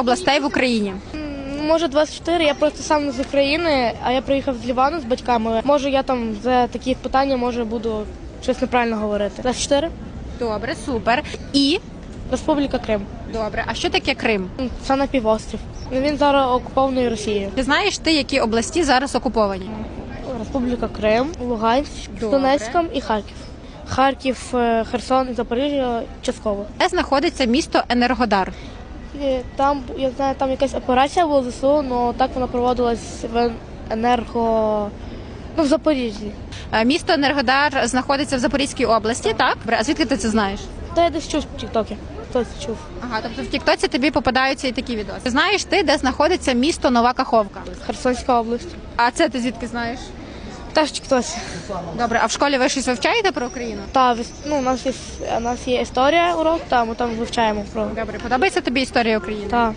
областей в Україні? Може 24, я просто сам з України, а я приїхав з Лівану з батьками. Може я там за такі питання може буду щось неправильно говорити. 24? Добре, супер. І Республіка Крим. добре. А що таке Крим? Це на півострів. Він зараз окупований Росією. Чи знаєш ти, які області зараз окуповані? Республіка Крим, Луганськ, Добре. Донецька і Харків. Харків, е, Херсон і Запоріжжя частково. Де знаходиться місто Енергодар? І Там я знаю, там якась операція була ЗСУ, але так вона проводилась в енерго. Ну, в Запоріжжі. Е, Місто Енергодар знаходиться в Запорізькій області, так? А звідки ти це знаєш? Та я десь чув в Тіктокі. Хтось чув. Ага, тобто в Тіктоці тобі попадаються і такі відоси. Знаєш ти, де знаходиться місто Нова Каховка? Херсонська область. А це ти звідки знаєш? Теж хтось. Добре, а в школі ви щось вивчаєте про Україну? Та ну, у нас є у нас є історія урок, та ми там вивчаємо про Добре, подобається тобі історія України? та